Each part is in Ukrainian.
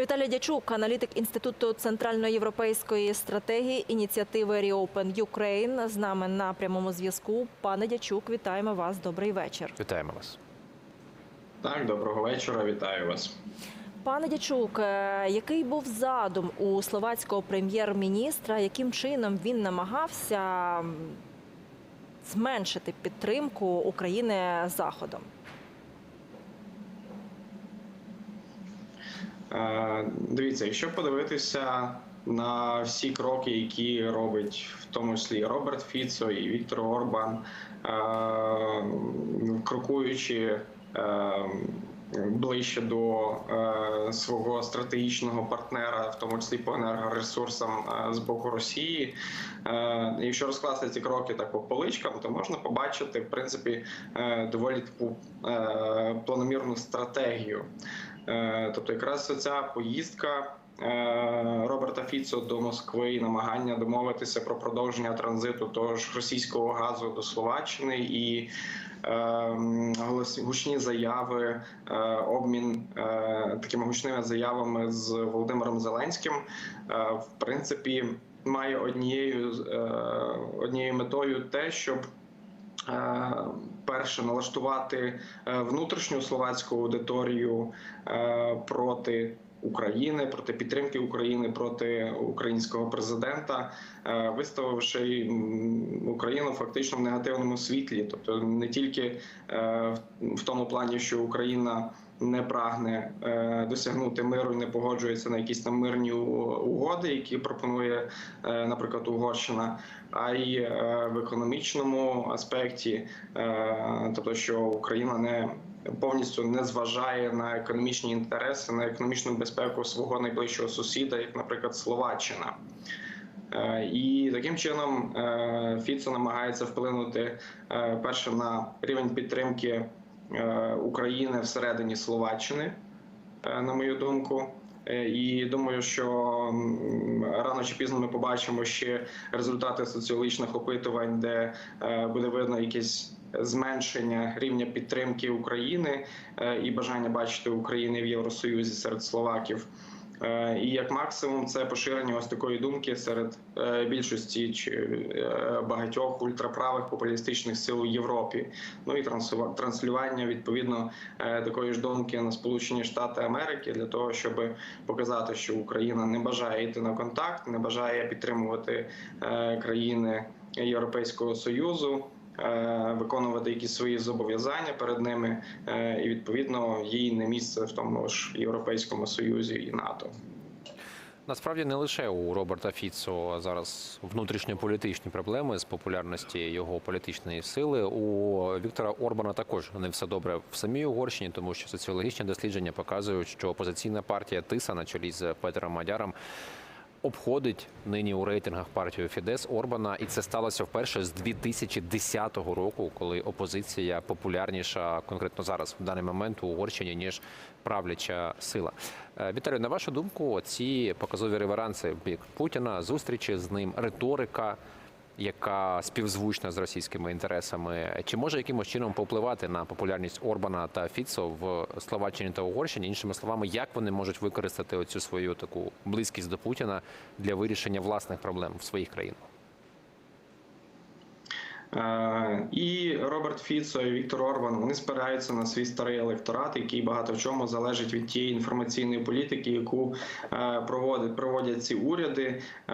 Віталій Дячук, аналітик інституту центральноєвропейської стратегії ініціативи Reopen Ukraine, з нами на прямому зв'язку. Пане Дячук, вітаємо вас. Добрий вечір. Вітаємо вас. Так, доброго вечора, вітаю вас. Пане Дячук, е, який був задум у словацького прем'єр-міністра? Яким чином він намагався зменшити підтримку України заходом? Дивіться, якщо подивитися на всі кроки, які робить в тому числі Роберт Фіцо і Віктор Орбан, е, крокуючи е, ближче до е, свого стратегічного партнера, в тому числі по енергоресурсам е, з боку Росії. Е, Якщо розкласти ці кроки так по поличкам, то можна побачити в принципі е, доволі таку е, планомірну стратегію. Е, Тобто, якраз ця поїздка е, Роберта Фіцо до Москви і намагання домовитися про продовження транзиту того ж російського газу до Словаччини і е, голос- гучні заяви, е, обмін такими гучними заявами з Володимиром Зеленським, в принципі, має однією однією метою те, щоб перше налаштувати е, внутрішню словацьку аудиторію е, проти України, проти підтримки України, проти українського президента, е, виставивши Україну фактично в негативному світлі, тобто не тільки в тому плані, що Україна. Не прагне е, досягнути миру і не погоджується на якісь там мирні угоди, які пропонує, е, наприклад, Угорщина, а й е, в економічному аспекті, тобто, що Україна не повністю не зважає на економічні інтереси, на економічну безпеку свого найближчого сусіда, як, наприклад, Словаччина. І таким чином Фіцо намагається вплинути перше на рівень підтримки України всередині Словаччини, е, на мою думку. Е, І думаю, що рано чи пізно ми побачимо ще результати соціологічних опитувань, де е, буде видно якесь зменшення рівня підтримки України е, і бажання бачити України в Євросоюзі серед словаків. Е, І як максимум це поширення ось такої думки серед е, більшості чи е, багатьох ультраправих популістичних сил у Європі. Ну і транслювання відповідно такої ж думки на Сполучені Штати Америки для того, щоб показати, що Україна не бажає йти на контакт, не бажає підтримувати країни Європейського союзу. Е, Виконувати якісь свої зобов'язання перед ними, е, і відповідно їй не місце в тому ж європейському союзі і НАТО. Насправді не лише у Роберта Фіцо зараз внутрішньополітичні проблеми з популярності його політичної сили. У Віктора Орбана також не все добре в самій Угорщині, тому що соціологічні дослідження показують, що опозиційна партія Тиса на чолі з Петером Мадяром обходить нині у рейтингах партію Фідес Орбана, і це сталося вперше з 2010 року, коли опозиція популярніша конкретно зараз в даний момент у Угорщині ніж правляча сила. Е, Віталію, на вашу думку, ці показові реверанси в бік Путіна, зустрічі з ним, риторика, яка співзвучна з російськими інтересами, чи може якимось чином повпливати на популярність Орбана та Фіцо в Словаччині та Угорщині? Іншими словами, як вони можуть використати оцю свою таку близькість до Путіна для вирішення власних проблем в своїх країнах? Е, І Роберт Фіцо і Віктор Орбан вони спираються на свій старий електорат, який багато в чому залежить від тієї інформаційної політики, яку е, проводять проводять ці уряди. Е,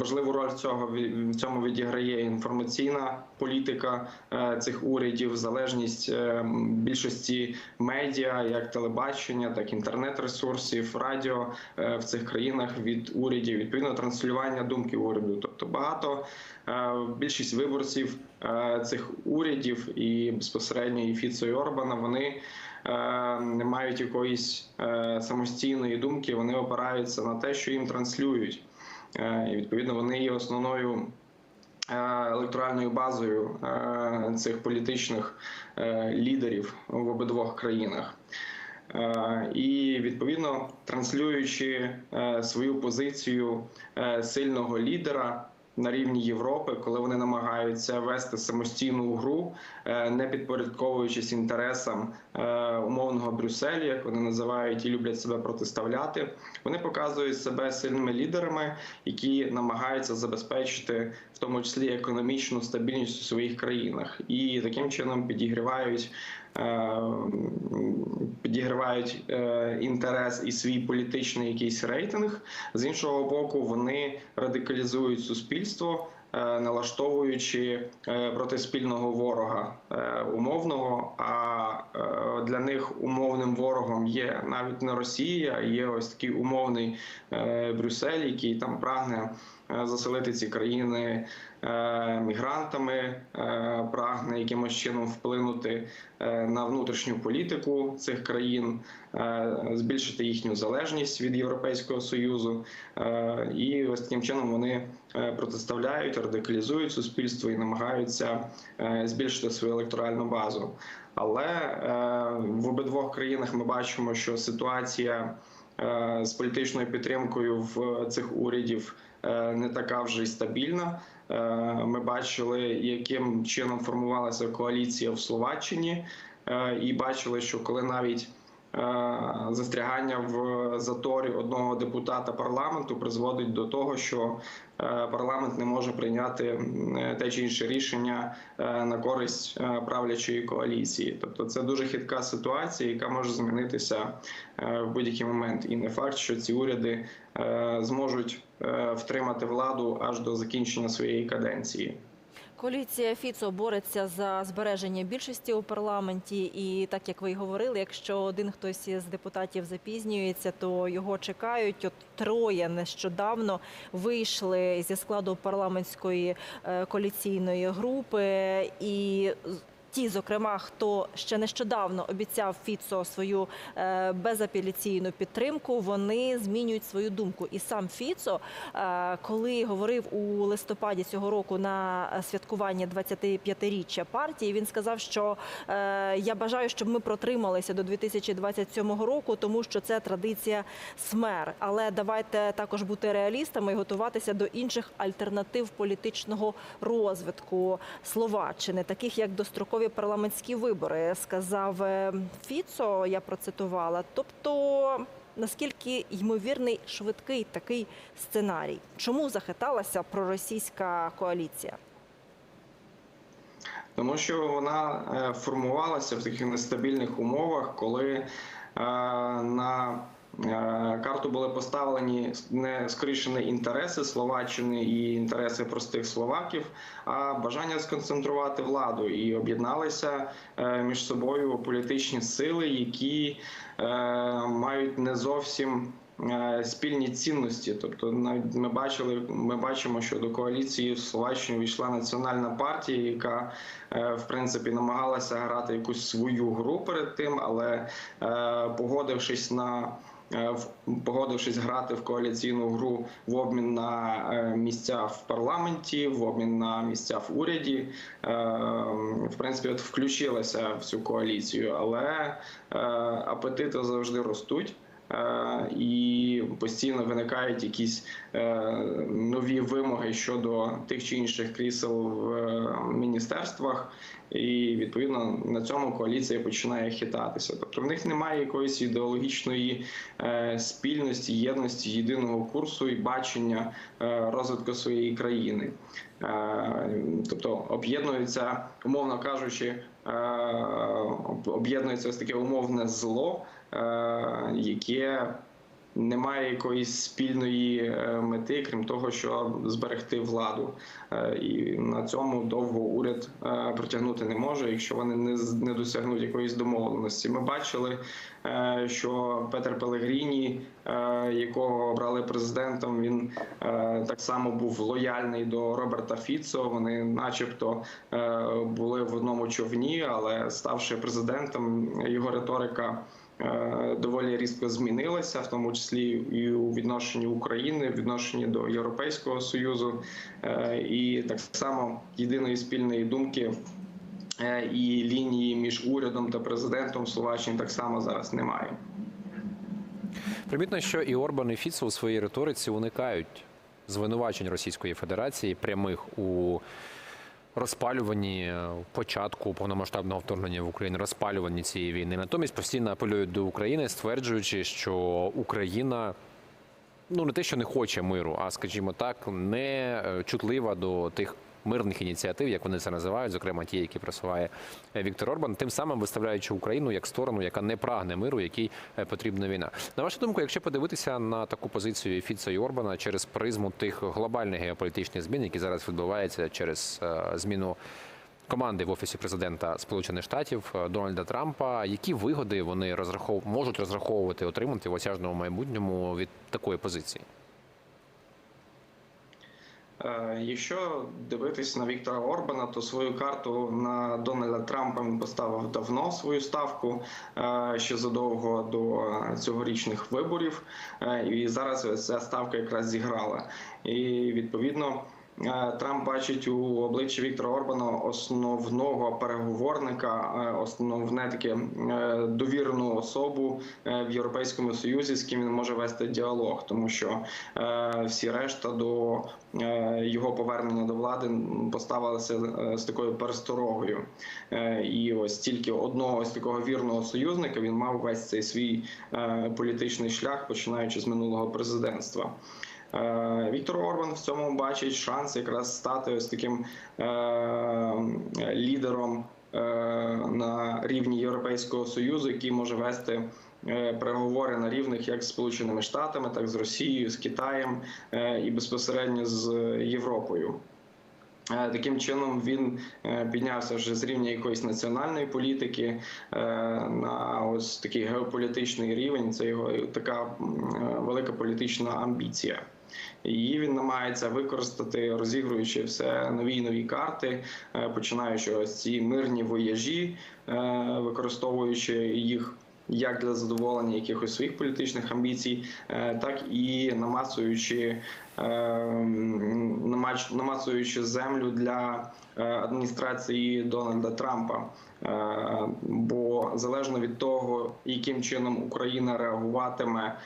Важливу роль цього в цьому відіграє інформаційна політика цих урядів, залежність більшості медіа, як телебачення, так і інтернет-ресурсів, радіо в цих країнах від урядів, відповідно транслювання думки уряду. Тобто багато більшість виборців е, цих урядів і безпосередньо і Фіцо і Орбана вони е, не мають якоїсь е, самостійної думки, вони опираються на те, що їм транслюють. І відповідно вони є основною електоральною базою цих політичних лідерів в обидвох країнах. І відповідно транслюючи свою позицію сильного лідера, на рівні Європи, коли вони намагаються вести самостійну гру, е, не підпорядковуючись інтересам е, умовного Брюсселю, як вони називають і люблять себе протиставляти. Вони показують себе сильними лідерами, які намагаються забезпечити в тому числі економічну стабільність у своїх країнах, і таким чином підігрівають. Е, Підігривають е, інтерес і свій політичний якийсь рейтинг. З іншого боку, вони радикалізують суспільство, налаштовуючи е, проти спільного ворога е, умовного. А е, для них умовним ворогом є навіть не Росія, є ось такий умовний е, Брюссель, який там прагне е, заселити ці країни е, мігрантами, е, прагне якимось чином вплинути е, на внутрішню політику цих країн, е, збільшити їхню залежність від Європейського союзу, Е, і ось таким чином вони е, протиставляють, радикалізують суспільство і намагаються е, збільшити свою електоральну базу. Але е, в обидвох країнах ми бачимо, що ситуація е, з політичною підтримкою в цих урядів е, не така вже й стабільна. Е, Ми бачили, яким чином формувалася коаліція в Словаччині, е, і бачили, що коли навіть е, застрягання в заторі одного депутата парламенту призводить до того, що е, парламент не може прийняти е, те чи інше рішення е, на користь е, правлячої коаліції. Тобто, це дуже хитка ситуація, яка може змінитися е, в будь-який момент. І не факт, що ці уряди е, зможуть е, втримати владу аж до закінчення своєї каденції. Коаліція Фіцо бореться за збереження більшості у парламенті, і так як ви й говорили, якщо один хтось із депутатів запізнюється, то його чекають. От троє нещодавно вийшли зі складу парламентської е, коаліційної групи і. Ті, зокрема, хто ще нещодавно обіцяв Фіцо свою е, безапеляційну підтримку, вони змінюють свою думку. І сам Фіцо, е, коли говорив у листопаді цього року на святкування 25-річчя партії, він сказав, що е, я бажаю, щоб ми протрималися до 2027 року, тому що це традиція СМЕР. Але давайте також бути реалістами і готуватися до інших альтернатив політичного розвитку Словаччини, таких як дострокові парламентські вибори, сказав е, Фіцо. Я процитувала. Тобто. Наскільки ймовірний швидкий такий сценарій? Чому захиталася проросійська коаліція? тому що вона е, формувалася в таких нестабільних умовах, коли е, на карту були поставлені не скоріше інтереси Словаччини і інтереси простих словаків, а бажання сконцентрувати владу і об'єдналися е, між собою політичні сили, які е, мають не зовсім е, спільні цінності. Тобто, навіть ми бачили, ми бачимо, що до коаліції в Словаччині війшла національна партія, яка е, в принципі намагалася грати якусь свою гру перед тим, але е, погодившись на е, Погодившись грати в коаліційну гру в обмін на е, місця в парламенті, в обмін на місця в уряді, е, в принципі, от включилася в цю коаліцію, але е, апетити завжди ростуть. Е, І постійно виникають якісь е, нові вимоги щодо тих чи інших крісел в е, міністерствах, і відповідно на цьому коаліція починає хитатися. Тобто в них немає якоїсь ідеологічної е, спільності, єдності, єдиного курсу і бачення е, розвитку своєї країни. Е, Тобто об'єднуються, умовно кажучи, об'єднується таке умовне зло, яке не має якоїсь спільної е, мети, крім того, щоб зберегти владу. Е, І на цьому довго уряд е, протягнути не може, якщо вони не досягнуть якоїсь домовленості. Ми бачили, що Петер Пелегріні, якого обрали президентом, він так само був лояльний до Роберта Фіцо. Вони, начебто, були в одному човні, але ставши президентом, його риторика. Е, Доволі різко змінилася, в тому числі і у відношенні України, в відношенні до Європейського союзу, Е, і так само єдиної спільної думки е, і лінії між урядом та президентом Словаччини так само зараз немає. Примітно, що і Орбан, і Фіцо у своїй риториці уникають звинувачень Російської Федерації прямих у розпалюванні е, початку повномасштабного вторгнення в Україну, розпалюванні цієї війни. Натомість постійно апелюють до України, стверджуючи, що Україна ну не те, що не хоче миру, а скажімо так, не е, чутлива до тих мирних ініціатив, як вони це називають, зокрема ті, які просуває е, Віктор Орбан, тим самим виставляючи Україну як сторону, яка не прагне миру, якій е, потрібна війна. На вашу думку, якщо подивитися на таку позицію Фіца і Орбана через призму тих глобальних геополітичних змін, які зараз відбуваються через е, зміну. Команди в офісі президента Сполучених Штатів Дональда Трампа, які вигоди вони розрахов... можуть розраховувати отримати в осяжному майбутньому від такої позиції? Е, Якщо дивитись на Віктора Орбана, то свою карту на Дональда Трампа він поставив давно свою ставку е, ще задовго до цьогорічних виборів. Е, І зараз ця ставка якраз зіграла. І відповідно. Е, Трамп бачить у обличчі Віктора Орбана основного переговорника, е, основне таке е, довірену особу в Європейському Союзі, з ким він може вести діалог, тому що всі решта до його повернення до влади поставилися з такою пересторогою. І ось тільки одного з такого вірного союзника він мав весь цей свій політичний шлях, починаючи з минулого президентства. Е, Віктор Орбан в цьому бачить шанс якраз стати ось таким е, лідером е, на рівні Європейського союзу, який може вести переговори на рівних як з Сполученими Штатами, так і з Росією, з Китаєм і безпосередньо з Європою. Таким чином він піднявся вже з рівня якоїсь національної політики на ось такий геополітичний рівень. Це його така велика політична амбіція. Її він намагається використати, розігруючи все нові і нові карти, е, починаючи ось ці мирні вояжі, е, використовуючи їх як для задоволення якихось своїх політичних амбіцій, е, так і намацуючи е, намацуючи землю для е, адміністрації Дональда Трампа. Бо залежно від того, яким чином Україна реагуватиме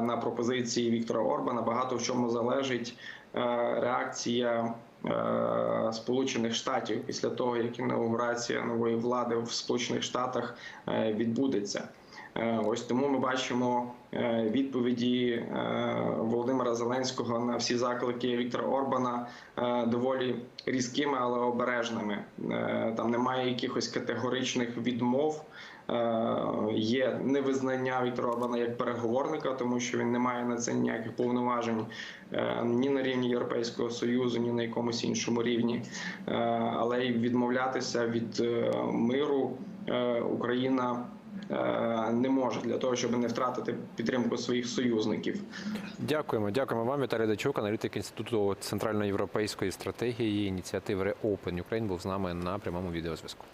на пропозиції Віктора Орбана, багато в чому залежить реакція. Е, Сполучених Штатів після того, як інаугурація нової влади в Сполучених Штатах е, відбудеться. Е, Ось тому ми бачимо відповіді Володимира Зеленського на всі заклики Віктора Орбана доволі різкими, але обережними. Там немає якихось категоричних відмов. Е, Є невизнання Віктора Орбана як переговорника, тому що він не має на це ніяких повноважень е, ні на рівні Європейського союзу, ні на якомусь іншому рівні. Е, Але й відмовлятися від миру Україна не може для того, щоб не втратити підтримку своїх союзників. Дякуємо, дякуємо вам. Віталій Дачук, аналітик інституту центральноєвропейської стратегії ініціативи Reopen Ukraine був з нами на прямому відеозв'язку.